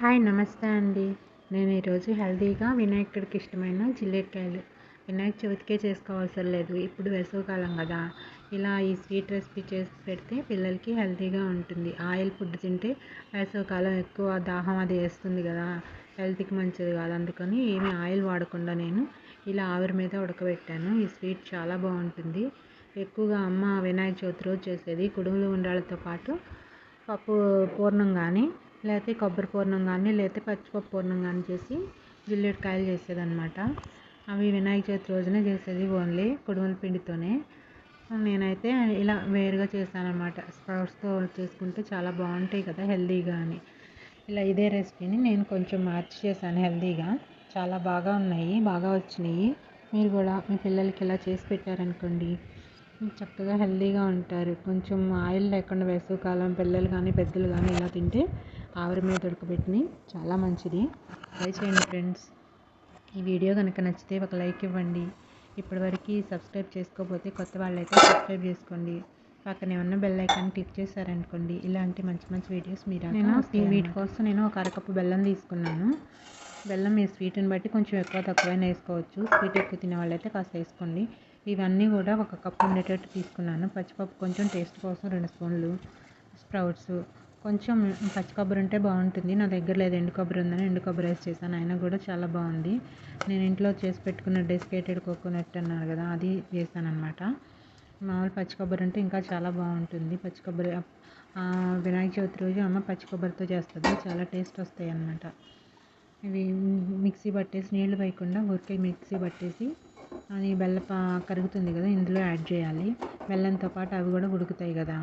Hi నమస్తే అండి. నేను ఈరోజు హెల్తీగా వినాయకుడికి ఇష్టమైన జిల్లేకాయలు వినాయక చవితికే చేసుకోవాల్సిన లేదు. ఇప్పుడు వేసవికాలం కదా. ఇలా ఈ స్వీట్ రెసిపీ చేసి పెడితే పిల్లలకి హెల్తీగా ఉంటుంది. ఆయిల్ ఫుడ్ తింటే వేసవికాలం ఎక్కువ దాహం అది వేస్తుంది కదా. హెల్త్కి మంచిది కాదు. అందుకని ఏమి ఆయిల్ వాడకుండా నేను ఇలా ఆవిరి మీద ఉడకబెట్టాను. ఈ స్వీట్ చాలా బాగుంటుంది. ఎక్కువగా అమ్మ వినాయక చవితి రోజు చేసేది కుడుములు ఉండాలతో పాటు పప్పు పూర్ణం కానీ లేకపోతే కొబ్బరి పూర్ణం కానీ లేకపోతే పచ్చిపప్పు పూర్ణం కానీ చేసి జిల్లేడుకాయలు చేసేదన్నమాట. అవి వినాయక చవితి రోజునే చేసేది ఓన్లీ కుడుముల పిండితోనే. నేనైతే ఇలా వేరుగా చేశానమాట స్ప్రౌట్స్తో చేసుకుంటే చాలా బాగుంటాయి కదా హెల్తీగా అని. ఇలా ఇదే రెసిపీని నేను కొంచెం మార్చి చేశాను హెల్తీగా. చాలా బాగా ఉన్నాయి బాగా వచ్చినాయి. మీరు కూడా మీ పిల్లలకి ఇలా చేసి పెట్టారనుకోండి చక్కగా హెల్తీగా ఉంటారు. కొంచెం ఆయిల్ లేకుండా వేసవికాలం పిల్లలు కానీ పెద్దలు కానీ ఇలా తింటే ఆవిరి మీద ఉడకబెట్టినవి చాలా మంచిది. ట్రై చేయండి ఫ్రెండ్స్ ఈ వీడియో కనుక నచ్చితే ఒక లైక్ ఇవ్వండి. ఇప్పటివరకు సబ్స్క్రైబ్ చేసుకోకపోతే కొత్త వాళ్ళైతే సబ్స్క్రైబ్ చేసుకోండి. పక్కనే ఉన్న బెల్ ఐకాన్ క్లిక్ చేశారనుకోండి. ఇలాంటి మంచి మంచి వీడియోస్ మీరు నేను వీటి కోసం నేను ఒక అరకప్పు బెల్లం తీసుకున్నాను. బెల్లం మీ స్వీట్ని బట్టి కొంచెం ఎక్కువ తక్కువైనా వేసుకోవచ్చు. స్వీట్ ఎక్కువ తినే వాళ్ళైతే కాస్త వేసుకోండి. ఇవన్నీ కూడా ఒక కప్పు ఉండేటట్టు తీసుకున్నాను. పచ్చిపప్పు కొంచెం టేస్ట్ కోసం రెండు స్పూన్లు. స్ప్రౌట్స్ కొంచెం పచ్చి కొబ్బరి ఉంటే బాగుంటుంది. నా దగ్గర లేదు ఎండు కొబ్బరి ఉందని ఎండు కొబ్బరి వేసి చేశాను. అయినా కూడా చాలా బాగుంది. నేను ఇంట్లో చేసి పెట్టుకున్న డెసికేటెడ్ కోకోనట్ అన్నారు కదా అది చేశాను అనమాట మామూలు పచ్చి కొబ్బరి ఉంటే ఇంకా చాలా బాగుంటుంది. పచ్చి కొబ్బరి వినాయక చవితి రోజు అమ్మ పచ్చి కొబ్బరితో చేస్తుంది. చాలా టేస్ట్ వస్తాయి అన్నమాట. ఇవి మిక్సీ పట్టేసి నీళ్ళు వేయకుండా ఊరికే మిక్సీ పట్టేసి అది బెల్లం కరుగుతుంది కదా ఇందులో యాడ్ చేయాలి. బెల్లంతో పాటు అవి కూడా ఉడుకుతాయి కదా.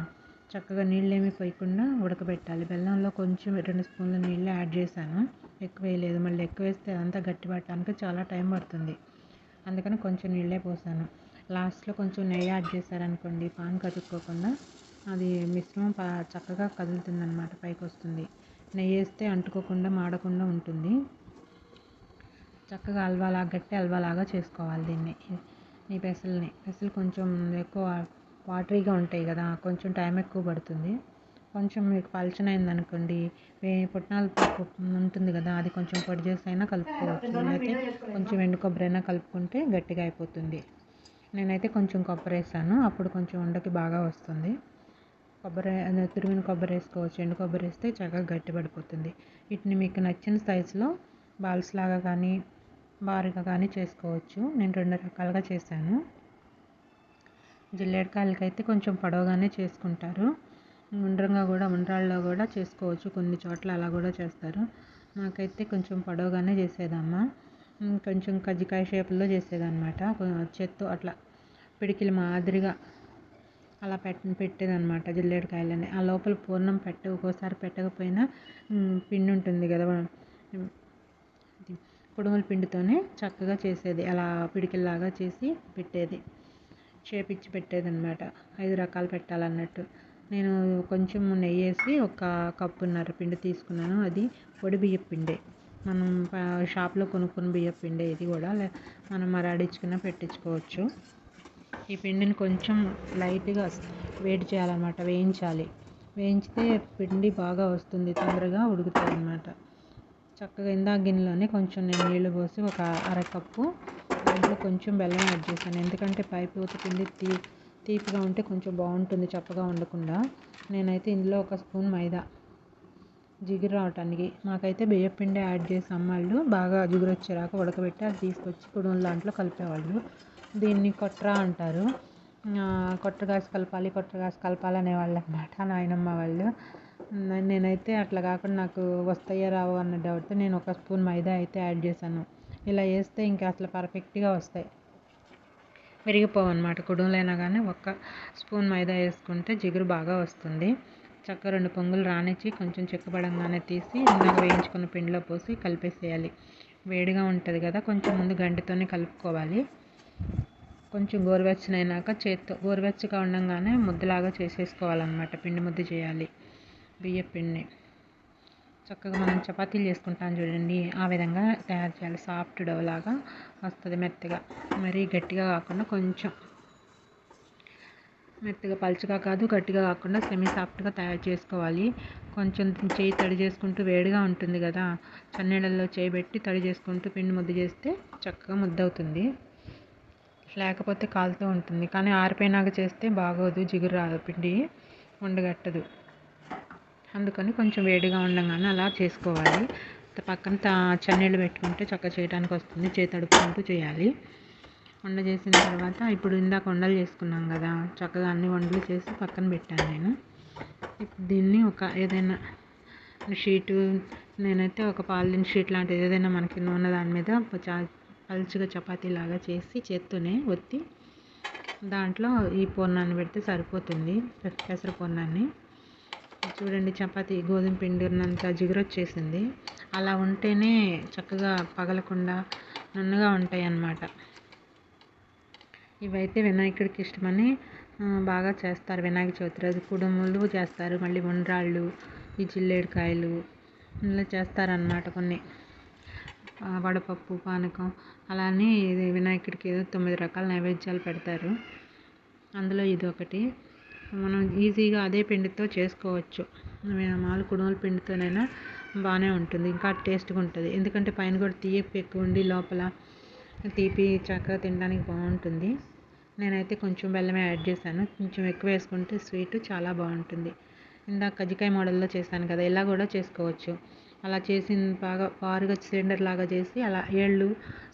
చక్కగా నీళ్ళు ఏమి పోయకుండా ఉడకబెట్టాలి. బెల్లంలో కొంచెం రెండు స్పూన్ల నీళ్ళు యాడ్ చేశాను. ఎక్కువ వేయలేదు. మళ్ళీ ఎక్కువ వేస్తే అంతా గట్టి పట్టడానికి చాలా టైం పడుతుంది. అందుకని కొంచెం నీళ్ళే పోసాను. లాస్ట్లో కొంచెం నెయ్యి యాడ్ చేశారనుకోండి పాన్ కదుక్కోకుండా అది మిశ్రమం చక్కగా కదులుతుంది అనమాట పైకి వస్తుంది. నెయ్యి వేస్తే అంటుకోకుండా మాడకుండా ఉంటుంది. చక్కగా హల్వాలా గట్టి హల్వాలాగా చేసుకోవాలి దీన్ని. ఈ పెసల్ని. పెసలు కొంచెం ఎక్కువ వాటరీగా ఉంటాయి కదా కొంచెం టైం ఎక్కువ పడుతుంది. కొంచెం మీకు పలచనైంది అయిందనుకోండి పుట్నాల పప్పు ఉంటుంది కదా అది కొంచెం పొడి చేసి అయినా కలుపుకోవచ్చు. లేకపోతే కొంచెం ఎండు కొబ్బరి అయినా కలుపుకుంటే గట్టిగా అయిపోతుంది. నేనైతే కొంచెం కొబ్బరి వేసాను అప్పుడు కొంచెం ఉండకి బాగా వస్తుంది. కొబ్బరి తురిమిన కొబ్బరి వేసుకోవచ్చు. ఎండు కొబ్బరి వేస్తే చక్కగా గట్టి పడిపోతుంది. వీటిని మీకు నచ్చిన సైజులో బాల్స్ లాగా కానీ బారుగా కానీ చేసుకోవచ్చు. నేను రెండు రకాలుగా చేశాను. జిల్లేడుకాయలకి అయితే కొంచెం పొడవుగానే చేసుకుంటారు. ఉండ్రంగా కూడా ఉండ్రాళ్ళలో కూడా చేసుకోవచ్చు. కొన్ని చోట్ల అలా కూడా చేస్తారు. నాకైతే కొంచెం పొడవుగానే చేసేదమ్మ. కొంచెం కజ్జికాయ షేప్లో చేసేదన్నమాట. చేత్తో అట్లా పిడికిలి మాదిరిగా అలా పెట్ట పెట్టేదన్నమాట జిల్లేడుకాయలని ఆ లోపల పూర్ణం పెట్ట ఒక్కోసారి పెట్టకపోయినా పిండి ఉంటుంది కదా కుడుముల పిండితోనే చక్కగా చేసేది. అలా పిడికిల్లాగా చేసి పెట్టేది. చేపిచ్చి ఇచ్చి పెట్టేది అనమాట ఐదు రకాలు పెట్టాలన్నట్టు. నేను కొంచెం నెయ్యి వేసి ఒక కప్పున్నర పిండి తీసుకున్నాను. అది పొడి బియ్యం పిండే. మనం షాప్లో కొనుక్కున్న బియ్యం పిండే ఇది కూడా. మనం మరాడించుకున్న పెట్టించుకోవచ్చు. ఈ పిండిని కొంచెం లైట్గా వేడి చేయాలన్నమాట. వేయించాలి. వేయించితే పిండి బాగా వస్తుంది. తొందరగా ఉడుకుతుంది అనమాట చక్కగా ఇందా గిన్నెలోనే కొంచెం నేను నీళ్ళు పోసి ఒక అరకప్పు దాంట్లో కొంచెం బెల్లం యాడ్ చేశాను. ఎందుకంటే పైపు పిండి తీ తీపిగా ఉంటే కొంచెం బాగుంటుంది చప్పగా ఉండకుండా. నేనైతే ఇందులో ఒక స్పూన్ మైదా జిగురు రావటానికి. మాకైతే బియ్యం పిండి యాడ్ చేసి. అమ్మాళ్ళు బాగా జిగురు వచ్చేరాక ఉడకబెట్టి అది తీసుకొచ్చి కుడుముల దాంట్లో కలిపేవాళ్ళు. దీన్ని కొట్రా అంటారు. కొట్టగాసి కలపాలి కొట్టగాసి కలపాలి అనేవాళ్ళు అనమాట నాయనమ్మ వాళ్ళు. నేనైతే అట్లా కాకుండా నాకు వస్తాయో రావో అన్న డౌట్తో నేను ఒక స్పూన్ మైదా అయితే యాడ్ చేశాను. ఇలా వేస్తే ఇంకా అసలు పర్ఫెక్ట్గా వస్తాయి. విరిగిపోవన్నమాట. కుడుములైనా కానీ ఒక్క స్పూన్ మైదా వేసుకుంటే జిగురు బాగా వస్తుంది. చక్క రెండు పొంగులు రానిచ్చి కొంచెం చిక్కబడంగానే తీసి ఇందాక వేయించుకున్న పిండిలో పోసి కలిపేసేయాలి. వేడిగా ఉంటుంది కదా కొంచెం ముందు గంటితోనే కలుపుకోవాలి. కొంచెం గోరువెచ్చనైనాక చేత్తో గోరువెచ్చగా ఉండగానే ముద్దలాగా చేసేసుకోవాలన్నమాట. పిండి ముద్ద చేయాలి. బియ్యం పిండి చక్కగా మనం చపాతీలు చేసుకుంటాం చూడండి. ఆ విధంగా తయారు చేయాలి. సాఫ్ట్ డవ్ లాగా వస్తుంది మెత్తగా. మరీ గట్టిగా కాకుండా కొంచెం. మెత్తగా పలుచగా కాదు గట్టిగా కాకుండా సెమీ సాఫ్ట్గా తయారు చేసుకోవాలి. కొంచెం చేయి తడి చేసుకుంటూ వేడిగా ఉంటుంది కదా. చన్నీళ్ళల్లో చేయి పెట్టి తడి చేసుకుంటూ పిండి ముద్ద చేస్తే చక్కగా ముద్ద అవుతుంది. లేకపోతే కాలుతూ ఉంటుంది. కానీ ఆరిపోయినాక చేస్తే బాగోదు జిగురు రాదు. పిండి ఉండగట్టదు. అందుకని కొంచెం వేడిగా ఉండగానే అలా చేసుకోవాలి. పక్కన చన్నీళ్ళు పెట్టుకుంటే చక్కగా చేయడానికి వస్తుంది. చేతి చేయాలి. వండ చేసిన తర్వాత ఇప్పుడు ఇందాక వండలు చేసుకున్నాం కదా చక్కగా అన్ని వండలు చేసి పక్కన పెట్టాను నేను. దీన్ని ఒక ఏదైనా షీటు నేనైతే ఒక పాలిన్ షీట్ లాంటిది ఏదైనా మనకి నూనె దాని మీద పలుచుగా చపాతీ లాగా చేసి చేత్తోనే ఒత్తి దాంట్లో ఈ పొన్నాన్ని పెడితే సరిపోతుంది. పెసర పొన్నాన్ని చూడండి చపాతి గోధుమ పిండి ఉన్నంత జిగురొచ్చేసింది. అలా ఉంటేనే చక్కగా పగలకుండా నన్నుగా ఉంటాయి అన్నమాట ఇవైతే వినాయకుడికి ఇష్టమని బాగా చేస్తారు వినాయక చవితి రోజు. కుడుములు చేస్తారు మళ్ళీ ఉండ్రాళ్ళు ఈ జిల్లేడుకాయలు ఇలా చేస్తారన్నమాట కొన్ని. వడపప్పు పానకం అలానే ఇది వినాయకుడికి ఏదో తొమ్మిది రకాల నైవేద్యాలు పెడతారు. అందులో ఇది ఒకటి. మనం ఈజీగా అదే పిండితో చేసుకోవచ్చు. మామూలు కుడుముల పిండితోనైనా బాగానే ఉంటుంది. ఇంకా టేస్ట్గా ఉంటుంది. ఎందుకంటే పైన కూడా తీపి ఎక్కువ ఉండి లోపల తీపి చక్కగా తినడానికి బాగుంటుంది. నేనైతే కొంచెం బెల్లమే యాడ్ చేశాను. కొంచెం ఎక్కువ వేసుకుంటే స్వీట్ చాలా బాగుంటుంది. ఇందాక కజ్జికాయ మోడల్లో చేశాను కదా ఇలా కూడా చేసుకోవచ్చు. అలా చేసి బాగా పారుగా సిలిండర్ లాగా చేసి అలా ఏళ్ళు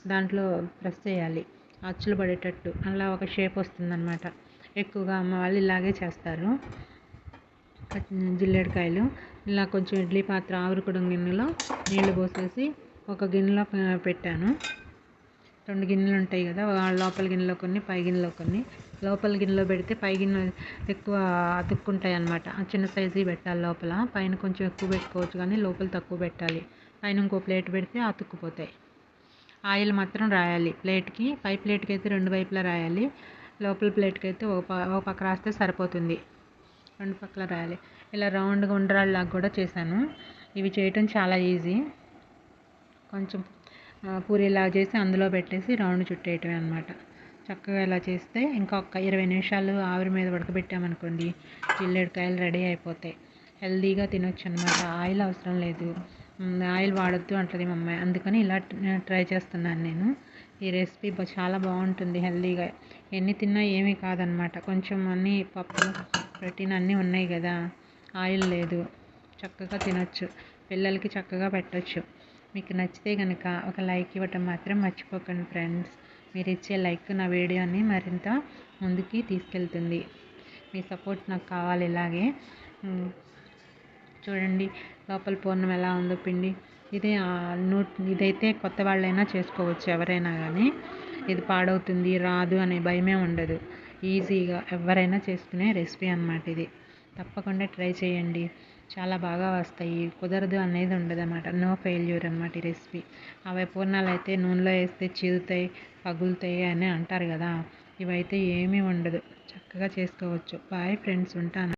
దాంట్లో ప్రెస్ చేయాలి. అచ్చులు పడేటట్టు. అలా ఒక షేప్ వస్తుందన్నమాట. ఎక్కువగా అమ్మ వాళ్ళు ఇలాగే చేస్తారు. జిల్లేడుకాయలు. ఇలా కొంచెం ఇడ్లీ పాత్ర ఆవిరికుడం గిన్నెలో నీళ్ళు పోసేసి ఒక గిన్నెలో పెట్టాను. రెండు గిన్నెలు ఉంటాయి కదా లోపల గిన్నెలో కొన్ని పై గిన్నెలో కొన్ని. లోపల గిన్నెలో పెడితే పై గిన్నె ఎక్కువ అతుక్కుంటాయి అనమాట చిన్న సైజు పెట్టాలి లోపల. పైన కొంచెం ఎక్కువ పెట్టుకోవచ్చు కానీ లోపల తక్కువ పెట్టాలి. పైన ఇంకో ప్లేట్ పెడితే అతుక్కుపోతాయి. ఆయిల్ మాత్రం రాయాలి. ప్లేట్కి పై ప్లేట్కి అయితే రెండు వైపులా రాయాలి. లోపల ప్లేట్కి అయితే ఒక ఒక పక్క రాస్తే సరిపోతుంది. రెండు పక్కల రాయాలి. ఇలా రౌండ్గా ఉండరాళ్ళలాగా కూడా చేశాను. ఇవి చేయటం చాలా ఈజీ. కొంచెం పూరీలాగా చేసి అందులో పెట్టేసి రౌండ్ చుట్టేయటమే అనమాట చక్కగా ఇలా చేస్తే ఇంకా ఒక ఇరవై నిమిషాలు ఆవిరి మీద ఉడకబెట్టామనుకోండి జిల్లేడుకాయలు రెడీ అయిపోతాయి. హెల్తీగా తినొచ్చు అనమాట ఆయిల్ అవసరం లేదు. ఆయిల్ వాడొద్దు అంటుంది మా అమ్మాయి. అందుకని ఇలా ట్రై చేస్తున్నాను నేను. ఈ రెసిపీ చాలా బాగుంటుంది హెల్దీగా. ఎన్ని తిన్నా ఏమీ కాదనమాట కొంచెం అన్నీ పప్పు ప్రోటీన్ అన్నీ ఉన్నాయి కదా. ఆయిల్ లేదు. చక్కగా తినొచ్చు. పిల్లలకి చక్కగా పెట్టచ్చు. మీకు నచ్చితే కనుక ఒక లైక్ ఇవ్వటం మాత్రం మర్చిపోకండి ఫ్రెండ్స్. మీరు ఇచ్చే లైక్ నా వీడియోని మరింత ముందుకి తీసుకెళ్తుంది. మీ సపోర్ట్ నాకు కావాలి ఇలాగే. చూడండి లోపల పూర్ణం ఎలా ఉందో పిండి. ఇదే నోట్ ఇదైతే కొత్త వాళ్ళైనా చేసుకోవచ్చు ఎవరైనా కానీ ఇది పాడవుతుంది రాదు అనే భయమే ఉండదు. ఈజీగా ఎవరైనా చేసుకునే రెసిపీ అనమాట ఇది. తప్పకుండా ట్రై చేయండి. చాలా బాగా వస్తాయి. కుదరదు అనేది ఉండదు అనమాట నో ఫెయిల్యూర్ అనమాట ఈ రెసిపీ. అవి పూర్ణాలు అయితే నూనెలో వేస్తే చిరుతాయి పగులుతాయి అని అంటారు కదా. ఇవైతే ఏమీ ఉండదు. చక్కగా చేసుకోవచ్చు. బాయ్ ఫ్రెండ్స్ ఉంటాను.